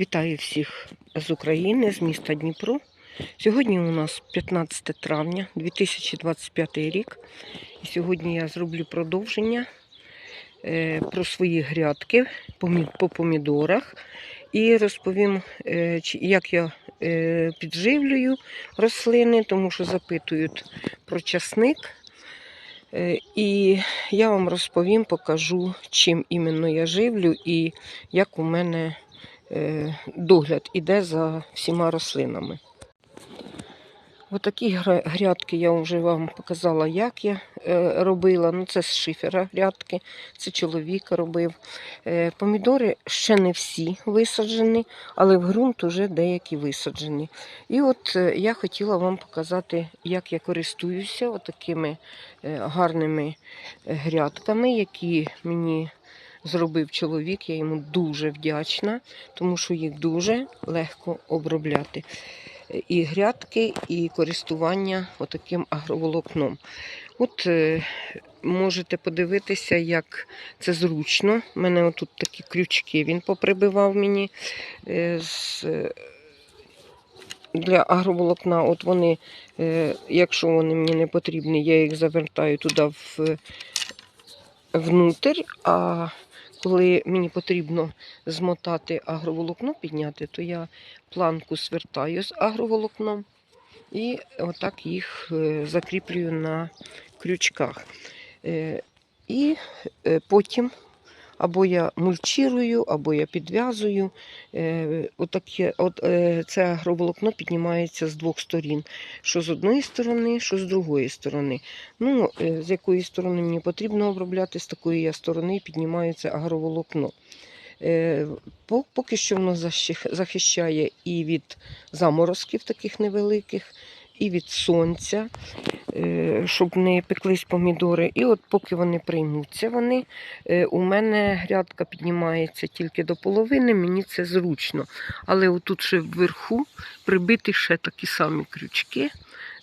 Вітаю всіх з України, з міста Дніпро. Сьогодні у нас 15 травня 2025 рік. І сьогодні я зроблю продовження е, про свої грядки по помідорах і розповім, е, як я е, підживлюю рослини, тому що запитують про часник. І я вам розповім, покажу, чим іменно я живлю і як у мене догляд іде за всіма рослинами. Отакі грядки я вже вам показала, як я е, робила. Ну, це з шифера грядки, це чоловік робив. Е, помідори ще не всі висаджені, але в ґрунт вже деякі висаджені. І от е, я хотіла вам показати, як я користуюся отакими е, гарними е, грядками, які мені зробив чоловік. Я йому дуже вдячна, тому що їх дуже легко обробляти. І грядки, і користування отаким агроволокном. От е, можете подивитися, як це зручно. У мене отут такі крючки він поприбивав мені. е, з, е, для агроволокна, от вони, якщо вони мені не потрібні, я їх завертаю туди в, внутрь, а коли мені потрібно змотати агроволокно, підняти, то я планку свертаю з агроволокном і отак їх е, закріплюю на крючках. Е, І е, потім або я мульчирую, або я підв'язую. Е, Отаке, от, е, це агроволокно піднімається з двох сторін. Що з одної сторони, що з другої сторони. Ну, е, з якої сторони мені потрібно обробляти, з такої я сторони піднімаю це агроволокно. Поки що воно захищає і від заморозків таких невеликих, і від сонця, е, щоб не пеклись помідори. І от поки вони приймуться, вони, е, у мене грядка піднімається тільки до половини, мені це зручно. Але отут ще вверху прибиті ще такі самі крючки,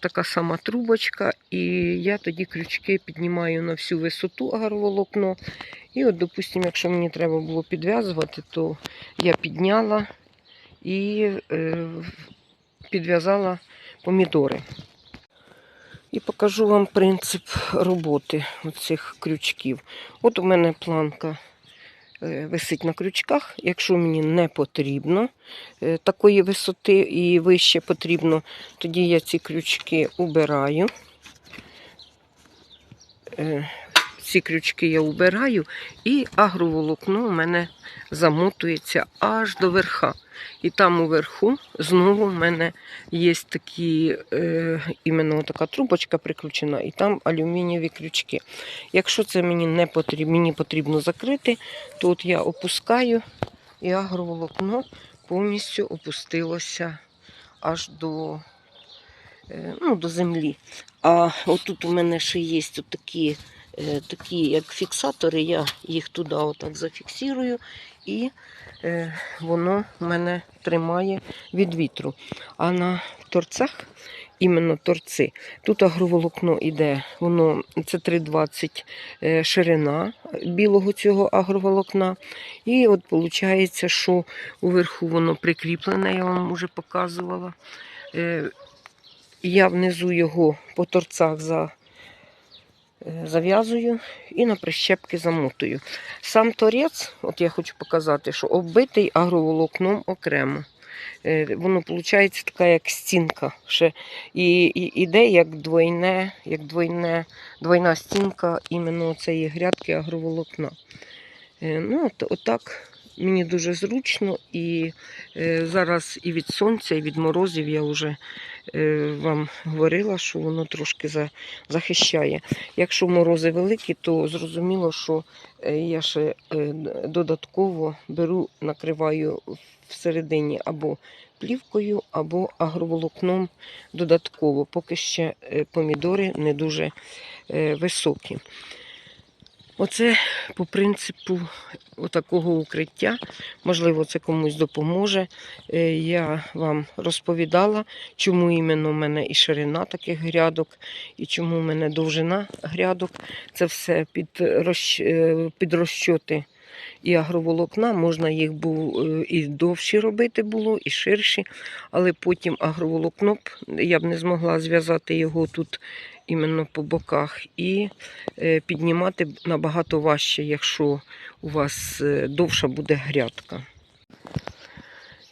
така сама трубочка, і я тоді крючки піднімаю на всю висоту агроволокно. І от, допустимо, якщо мені треба було підв'язувати, то я підняла і е, підв'язала помідори. І покажу вам принцип роботи цих крючків. От у мене планка е, висить на крючках. Якщо мені не потрібно е, такої висоти і вище потрібно, тоді я ці крючки убираю. Ці крючки я убираю, і агроволокно у мене замотується аж до верха. І там уверху знову в мене є такі, е, іменно така трубочка прикручена, і там алюмінієві крючки. Якщо це мені не потрібно, мені потрібно закрити, то от я опускаю, і агроволокно повністю опустилося аж до, е, ну, до землі. А отут у мене ще є такі, такі як фіксатори, я їх туди отак зафіксую, і е, воно мене тримає від вітру. А на торцях, іменно торци, тут агроволокно іде, воно це 3,20 е, ширина білого цього агроволокна. І от виходить, що уверху воно прикріплене, я вам вже показувала. Е, Я внизу його по торцах за, е, зав'язую і на прищепки замотую. Сам торець, от я хочу показати, що оббитий агроволокном окремо. Е, Воно виходить така, як стінка. Ще. І, і іде як двойне, як двойне, двойна стінка іменно цієї грядки агроволокна. Е, Ну, от, отак мені дуже зручно, і е, зараз і від сонця, і від морозів я вже е, вам говорила, що воно трошки за, захищає. Якщо морози великі, то зрозуміло, що е, я ще додатково беру, накриваю всередині або плівкою, або агроволокном додатково, поки ще помідори не дуже високі. Оце по принципу отакого укриття. Можливо, це комусь допоможе. Е, Я вам розповідала, чому іменно в мене і ширина таких грядок, і чому в мене довжина грядок. Це все під, розч... е, під розчоти і агроволокна, можна їх був е, і довші робити було, і ширші, але потім агроволокно я б не змогла зв'язати його тут іменно по боках, і е, піднімати набагато важче, якщо у вас е, довша буде грядка.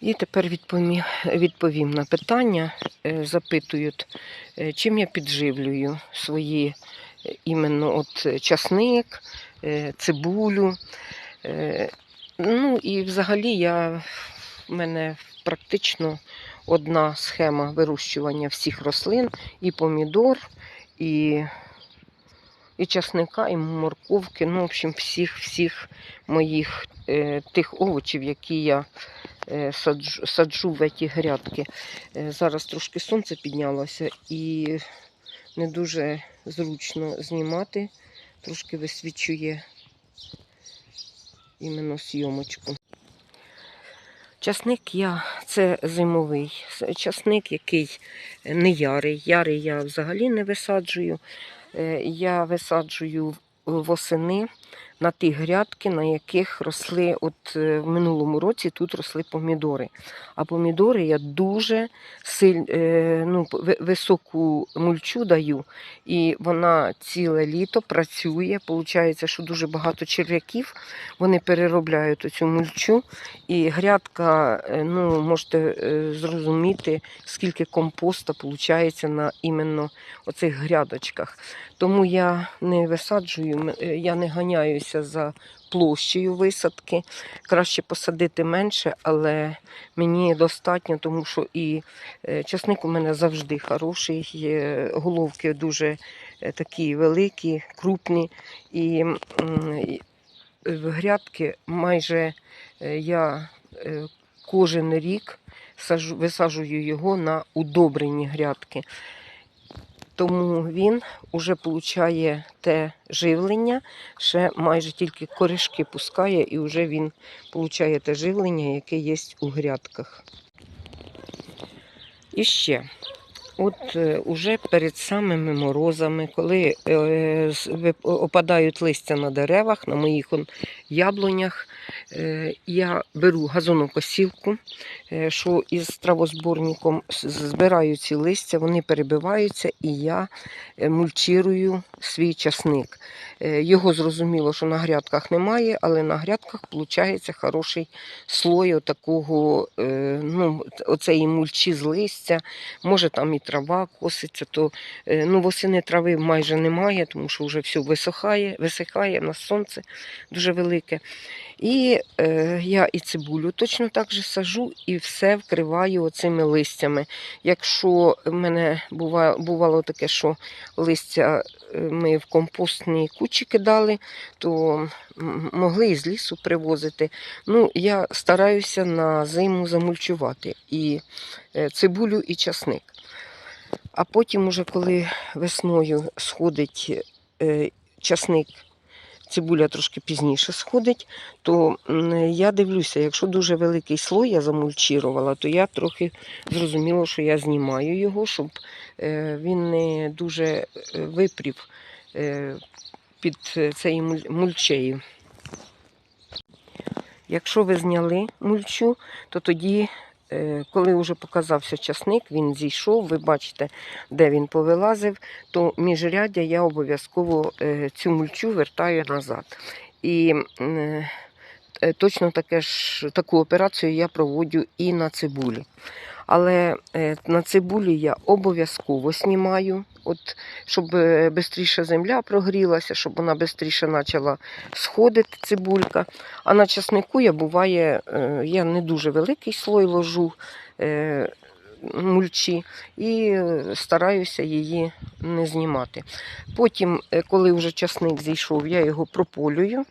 І тепер відповім, відповім на питання. Е, Запитують, чим я підживлюю свої іменно от часник, цибулю. Ну і взагалі я, в мене практично одна схема вирощування всіх рослин, і помідор, і, і часника, і морковки, ну, в общем, всіх, всіх моїх е, тих овочів, які я е, саджу, саджу в ці грядки. Е, зараз трошки сонце піднялося і не дуже зручно знімати, трошки висвічує іменно зйомочку. Часник я це зимовий часник, який не ярий. Ярий я взагалі не висаджую. Е, Я висаджую восени на ті грядки, на яких росли, от е, в минулому році тут росли помідори. А помідори я дуже силь, е, ну, високу мульчу даю, і вона ціле літо працює. Получається, що дуже багато черв'яків вони переробляють оцю мульчу, і грядка, е, ну, можете зрозуміти, скільки компоста виходить на іменно оцих грядочках. Тому я не висаджую, е, я не ганяюся за площею висадки. Краще посадити менше, але мені достатньо, тому що і е, часник у мене завжди хороший, головки дуже е, такі великі, крупні. І грядки майже я кожен рік висаджую його на удобрені грядки. Тому він вже получає те живлення, ще майже тільки коришки пускає, і вже він получає те живлення, яке є у грядках. І ще, от е, уже перед самими морозами, коли е, опадають листя на деревах, на моїх он, яблунях, е, я беру газонокосілку, що із травозборником збираю ці листя, вони перебиваються, і я е, мульчирую свій часник. Е, Його зрозуміло, що на грядках немає, але на грядках виходить хороший слой такого, ну, оцеї мульчі з листя. Може там і трава коситься, то е, ну, восени трави майже немає, тому що вже все висохає, висихає на сонце дуже велике. І е, я і цибулю точно так же сажу і все вкриваю оцими листями. Якщо в мене бува, бувало таке, що листя е, ми в компостні кучі кидали, то могли із лісу привозити. Ну, я стараюся на зиму замульчувати і е, цибулю, і часник. А потім, уже коли весною сходить е, часник, цибуля трошки пізніше сходить, то я дивлюся, якщо дуже великий слой я замульчірувала, то я трохи зрозуміла, що я знімаю його, щоб е, він не дуже е, випрів е, під цією мульчею. Якщо ви зняли мульчу, то тоді, коли вже показався часник, він зійшов, ви бачите, де він повилазив, то міжряддя я обов'язково е, цю мульчу вертаю назад. І е, е, точно таке ж, таку операцію я проводжу і на цибулі. Але е, на цибулі я обов'язково знімаю, от, щоб швидше земля прогрілася, щоб вона швидше почала сходити цибулька. А на часнику я буває, е, я не дуже великий слой ложу е, мульчі і е, стараюся її не знімати. Потім, е, коли вже часник зійшов, я його прополюю.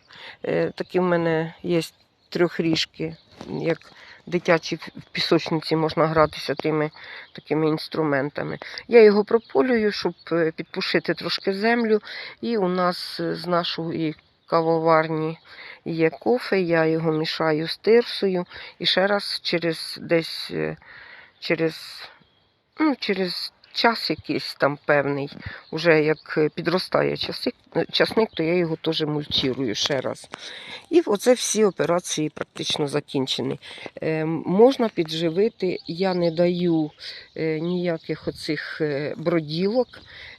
Е, Такі в мене є трьохріжки, як дитячі в пісочниці можна гратися тими такими інструментами. Я його прополюю, щоб е, підпушити трошки землю. І у нас е, з нашої кавоварні є кофе, я його мішаю з тирсою і ще раз через десь е, через, ну, через час якийсь там певний, уже як підростає часик, часник, то я його теж мульчирую ще раз. І оце всі операції практично закінчені. Е, можна підживити, я не даю е, ніяких оцих е, броділок,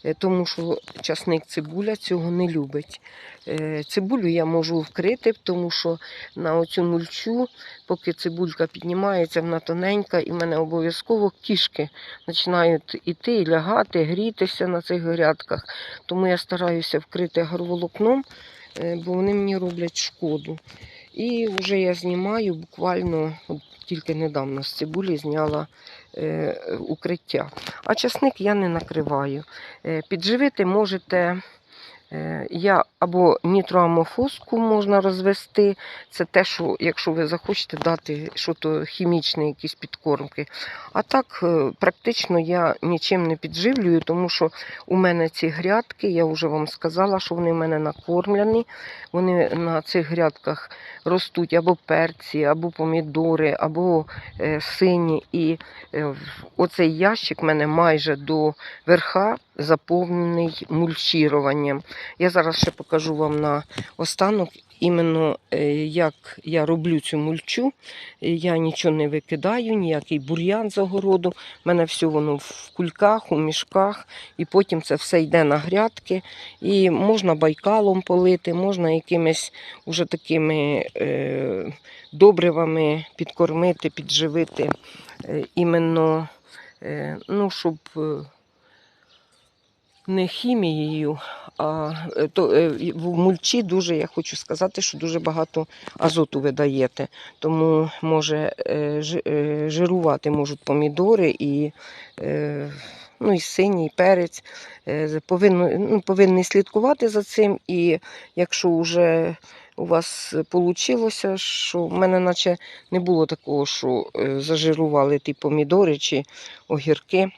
е, тому що часник цибуля цього не любить. Е, цибулю я можу вкрити, тому що на оцю мульчу, поки цибулька піднімається, вона тоненька, і в мене обов'язково кішки починають іти лягати, грітися на цих грядках. Тому я стараюся вкрити агроволокном, е, бо вони мені роблять шкоду. І вже я знімаю буквально тільки недавно з цибулі зняла е, укриття. А часник я не накриваю. Е, підживити можете. Е, Я або нітроамофоску можна розвести. Це те, що якщо ви захочете дати щось хімічне, якісь підкормки. А так е, практично я нічим не підживлюю, тому що у мене ці грядки, я вже вам сказала, що вони в мене накормлені. Вони на цих грядках ростуть або перці, або помідори, або е, сині. І оцей ящик в мене майже до верха заповнений мульчіруванням. Я зараз ще покажу вам на останок. Іменно е, як я роблю цю мульчу, Е, я нічого не викидаю, ніякий бур'ян з огороду. У мене все воно в кульках, у мішках, і потім це все йде на грядки. І можна байкалом полити, можна якимись уже такими е, добривами підкормити, підживити. Е, іменно, е, ну, щоб не хімією, а е, то, е, в мульчі дуже, я хочу сказати, що дуже багато азоту ви даєте. Тому може е, жи- жирувати можуть помідори і, ну, і синій перець. Повинно, ну, повинні слідкувати за цим. І якщо вже у вас вийшло, що в мене наче не було такого, що зажирували ті помідори чи огірки.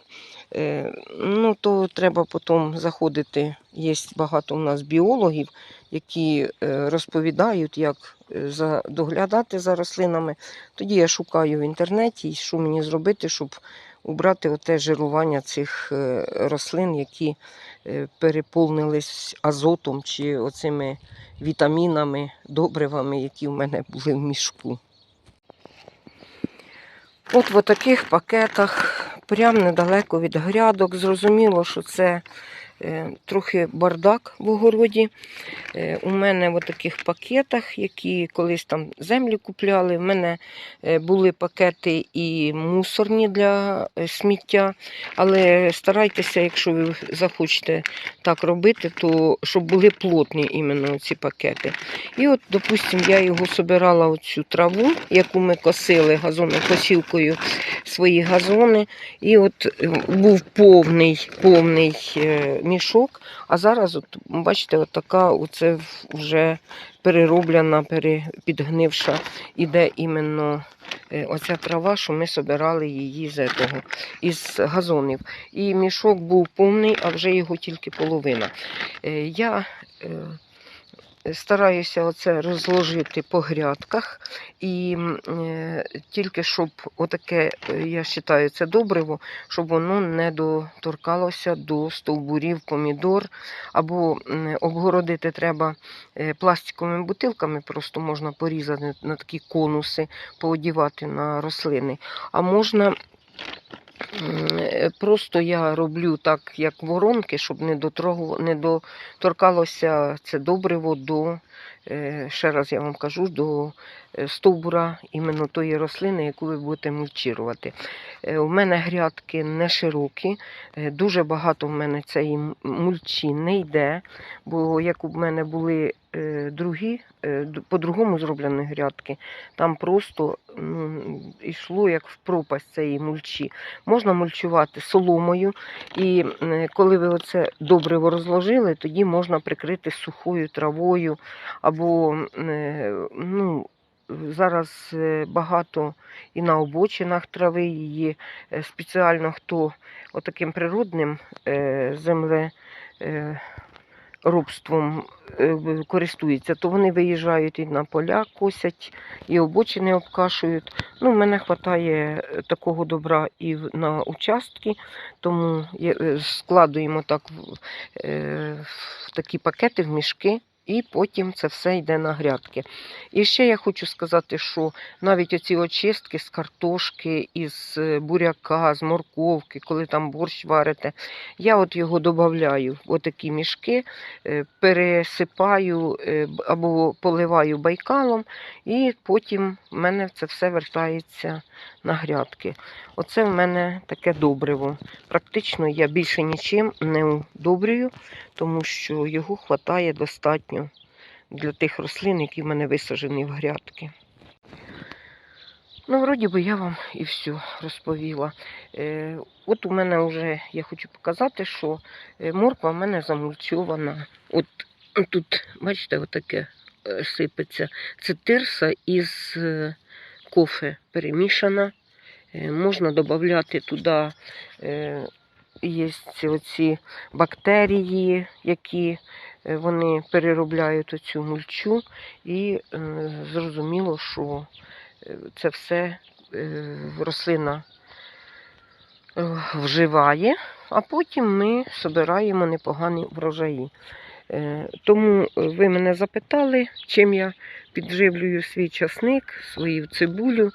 Е, Ну, то треба потім заходити. Є багато у нас біологів, які е, розповідають, як е, доглядати за рослинами. Тоді я шукаю в інтернеті, що мені зробити, щоб убрати оте жирування цих рослин, які переповнились азотом чи оцими вітамінами, добривами, які в мене були в мішку. От в таких пакетах, прямо недалеко від грядок. Зрозуміло, що це трохи бардак в огороді. Е, у мене в таких пакетах, які колись там землі купляли. В мене е, були пакети і мусорні для е, сміття. Але старайтеся, якщо ви захочете так робити, то щоб були плотні іменно ці пакети. І от, допустимо, я його собирала оцю траву, яку ми косили газонокосілкою свої газони. І от е, був повний, повний е, мішок. А зараз, от, бачите, от така оце вже перероблена, пере, підгнивша, іде іменно е, оця трава, що ми собирали її з, этого, із газонів. І мішок був повний, а вже його тільки половина. Е, Я е, стараюся оце розложити по грядках. І е, тільки щоб отаке, е, я вважаю, це добриво, щоб воно не доторкалося до стовбурів помідор, або м, обгородити треба е, пластиковими бутилками, просто можна порізати на такі конуси, поодівати на рослини. А можна. Е, Просто я роблю так, як воронки, щоб не, дотрогу, не доторкалося це добриво до, е, ще раз я вам кажу, до стовбура іменно тої рослини, яку ви будете мульчірувати. Е, У мене грядки не широкі, е, дуже багато в мене цієї мульчі не йде, бо як у мене були е, другі, е, по-другому зроблені грядки, там просто ну, йшло як в пропасть цієї мульчі. Можна мульчувати соломою, і е, коли ви оце добриво розложили, тоді можна прикрити сухою травою або е, ну, зараз е, багато і на обочинах трави її е, спеціально хто отаким природним е, земле. робством в- користуються, то вони виїжджають і на поля, косять, і обочини обкашують. Ну, в мене вистачає такого добра і на участки, тому складуємо так в такі пакети, в мішки. І потім це все йде на грядки. І ще я хочу сказати, що навіть оці очистки з картошки, із е, буряка, з морковки, коли там борщ варите, я от його додаю в такі мішки, е, пересипаю е, або поливаю байкалом, і потім в мене це все вертається на грядки. Оце в мене таке добриво. Практично я більше нічим не удобрюю, тому що його вистачає достатньо для тих рослин, які в мене висаджені в грядки. Ну, вроді би я вам і все розповіла. Е, от у мене вже я хочу показати, що е, морква в мене замульчована. От тут, бачите, отаке е, сипеться. Це тирса із е, кофе перемішана. Е, можна додати туди е, є оці бактерії, які е, вони переробляють оцю мульчу, і зрозуміло, що це все рослина вживає, а потім ми збираємо непогані врожаї. Е, Тому е, ви мене запитали, чим я підживлюю свій часник, свою цибулю. Е,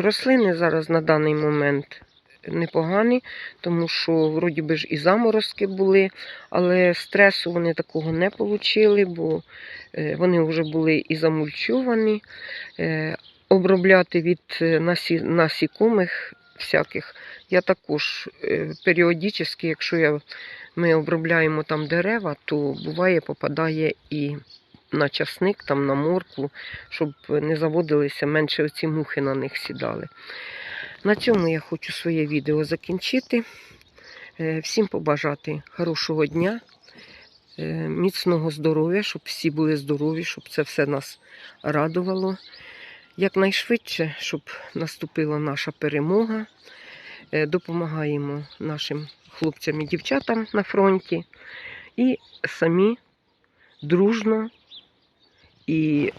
Рослини зараз на даний момент непогані, тому що вроді би ж і заморозки були, але стресу вони такого не отримали, бо вони вже були і замульчовані. Обробляти від насікомих всяких я також періодично, якщо я, ми обробляємо там дерева, то буває попадає і на часник, там на моркву, щоб не заводилися, менше оці мухи на них сідали. На цьому я хочу своє відео закінчити. Е, Всім побажати хорошого дня, е, міцного здоров'я, щоб всі були здорові, щоб це все нас радувало. Якнайшвидше, щоб наступила наша перемога. Е, Допомагаємо нашим хлопцям і дівчатам на фронті. І самі дружно і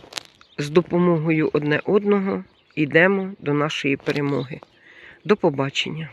з допомогою одне одного йдемо до нашої перемоги. До побачення!